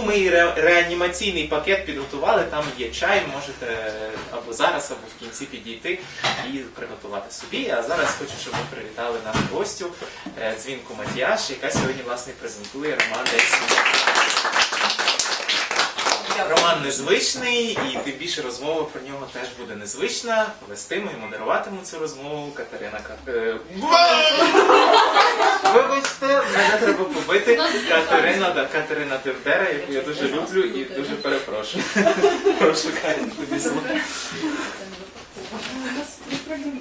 Ми ре- реанімаційний пакет підготували, там є чай, можете е, або зараз, або в кінці підійти і приготувати собі. А зараз хочу, щоб ми привітали нашу гостю е, дзвінку Матіаш, яка сьогодні власне презентує роман «Десь світ». Роман незвичний, і тим більше розмова про нього теж буде незвична. Вестиму і модеруватиму цю розмову Катерина Ка- е, Вибачте, мене треба побити. Катерина, да, Катерина Тевдера, яку я дуже люблю і дуже перепрошую. Прошу, Катя, тобі слово. Насправді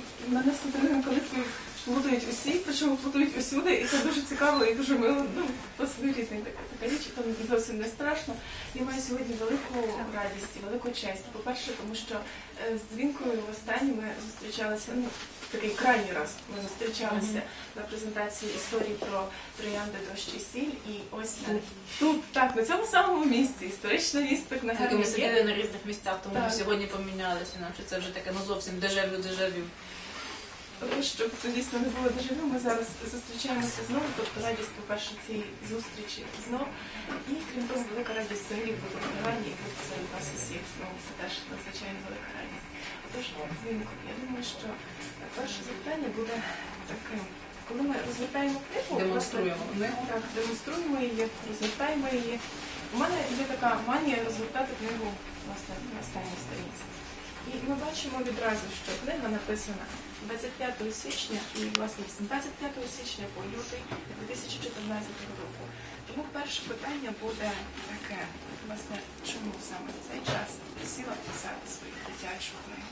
плутають усі, причому плутають усюди, і це дуже цікаво і дуже мило. Ну, посвирітний така, така річ, там зовсім не страшно. Я маю сьогодні велику радість і велику честь. По-перше, тому що е, з дзвінкою востаннє ми зустрічалися, ну, такий крайній раз ми зустрічалися на презентації історії про троянди дощ і сіль. І ось тут, тут, так, на цьому самому місці, історичне місце на Тільки ми сиділи на різних місцях, тому Так. ми сьогодні помінялися, наче це вже таке ну зовсім дежавю, дежавю. Тому щоб це дійсно не було дежавю, ми зараз зустрічаємося знову, тобто радість, по-перше, цієї зустрічі знов. І крім того, велика радість взагалі в Івані і бути серед вас усіх знову. Це теж надзвичайно велика радість. Отож, дзвінку, я думаю, що перше запитання буде таким. Коли ми розгортаємо книгу, Демонструємо книгу. Так, демонструємо її, розгортаємо її. У мене є така манія розгортати книгу власне на останній сторінці. І ми бачимо відразу, що книга написана 25 січня і власне 25 січня по лютий 2014 року. Тому перше питання буде таке: власне, чому саме в цей час присіла писати свою дитячу книгу?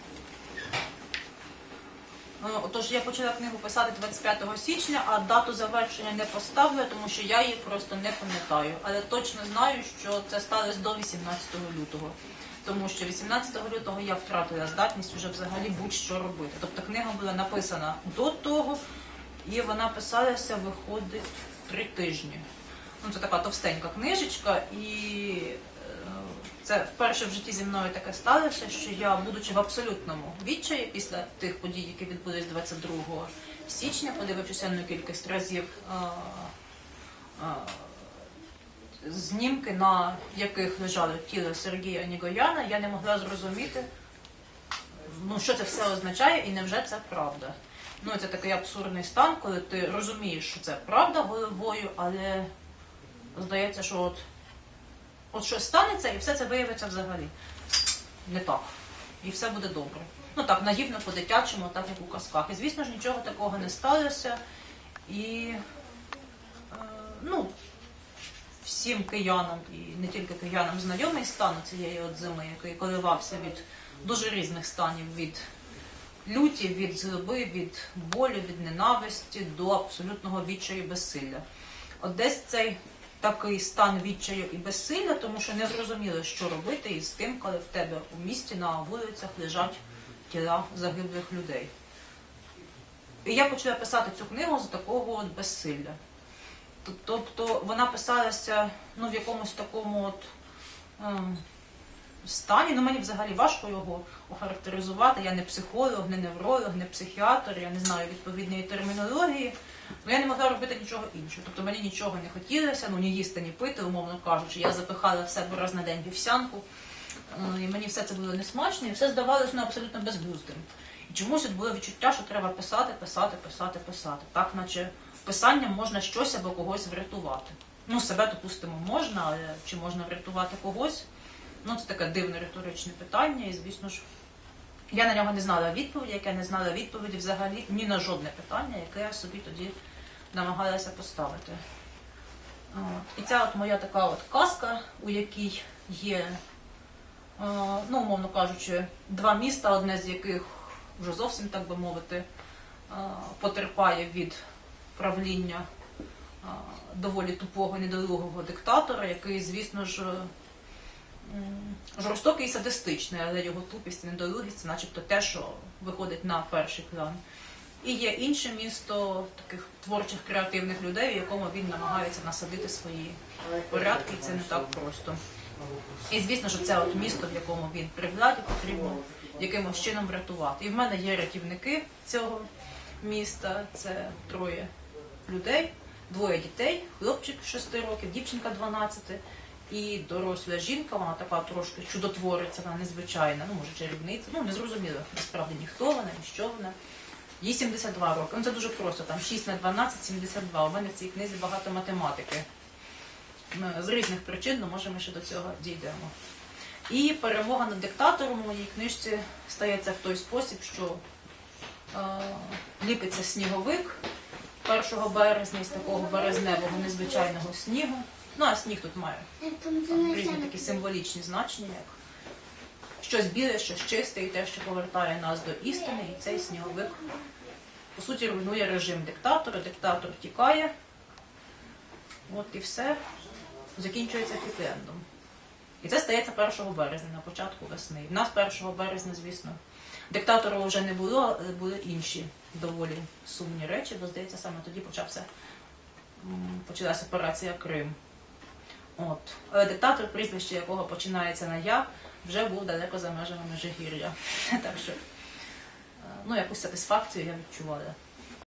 Е, Отож, я почала книгу писати 25 січня, а дату завершення не поставила, тому що я її просто не пам'ятаю. Але точно знаю, що це сталося до 18 лютого. Тому що 18 лютого я втратила здатність вже взагалі будь-що робити. Тобто книга була написана до того, і вона писалася, виходить, три тижні. Ну, це така товстенька книжечка, і е, це вперше в житті зі мною таке сталося, що я, будучи в абсолютному відчаї після тих подій, які відбулись 22 січня, подивившися на кількість разів а, а, знімки, на яких лежало тіло Сергія Нігояна, я не могла зрозуміти, ну, що це все означає і невже це правда. Ну, це такий абсурдний стан, коли ти розумієш, що це правда головою, але здається, що от, от щось станеться, і все це виявиться взагалі не так. І все буде добре. Ну так, наївно по-дитячому, так як у казках. І звісно ж нічого такого не сталося. І е, ну, всім киянам, і не тільки киянам, знайомий стан цієї от зими, який коливався від дуже різних станів, від люті, від злоби, від болю, від ненависті до абсолютного відчаю і безсилля. От десь цей такий стан відчаю і безсилля, тому що не зрозуміло, що робити із тим, коли в тебе у місті на вулицях лежать тіла загиблих людей. І я почала писати цю книгу з такого от безсилля. Тобто вона писалася ну, в якомусь такому от ем, стані. Ну, мені взагалі важко його охарактеризувати. Я не психолог, не невролог, не психіатр, я не знаю відповідної термінології. Ну, я не могла робити нічого іншого. Тобто мені нічого не хотілося, ну ні їсти, ні пити, умовно кажучи. Я запихала в себе раз на день вівсянку. Е, І мені все це було несмачно, і все здавалося ну, абсолютно безглуздим. І чомусь от було відчуття, що треба писати, писати, писати, писати. Так, наче писанням можна щось або когось врятувати. Ну, себе, допустимо, можна, але чи можна врятувати когось? Ну, це таке дивне риторичне питання, і звісно ж, я на нього не знала відповіді, як я не знала відповіді взагалі ні на жодне питання, яке я собі тоді намагалася поставити. От. І ця от моя така от казка, у якій є, е, ну, умовно кажучи, два міста, одне з яких вже зовсім, так би мовити, е, потерпає від правління доволі тупого недолугого диктатора, який, звісно ж, жорстокий і садистичний, але його тупість і недолугість це начебто те, що виходить на перший план. І є інше місто таких творчих креативних людей, в якому він намагається насадити свої порядки, і це не так просто. І звісно, що це от місто, в якому він при владі, потрібно якимось чином врятувати. І в мене є рятівники цього міста. Це троє людей, двоє дітей, хлопчик 6 років, дівчинка 12. І доросла жінка, вона така трошки чудотвориця, вона незвичайна, ну може чарівниця, ну не зрозуміло, насправді ніхто вона, ні що вона. Їй 72 роки. Ну це дуже просто, там 6 на 12, 72. У мене в цій книзі багато математики. Ми з різних причин, ну може ми ще до цього дійдемо. І перемога над диктатором у моїй книжці стається в той спосіб, що е, ліпиться сніговик 1 березня із такого березневого незвичайного снігу. Ну, а сніг тут має там, різні такі символічні значення, як щось біле, щось чисте, і те, що повертає нас до істини, і цей сніговик, по суті, руйнує режим диктатора, диктатор тікає. От і все закінчується хіпі-ендом. І це стається 1 березня, на початку весни. У нас 1 березня, звісно, диктатора вже не було, але були інші доволі сумні речі, бо здається, саме тоді почався, почалася операція Крим. От. Але диктатор, прізвище якого починається на я, вже був далеко за межами Межигір'я. Так що, е, ну, якусь сатисфакцію я відчувала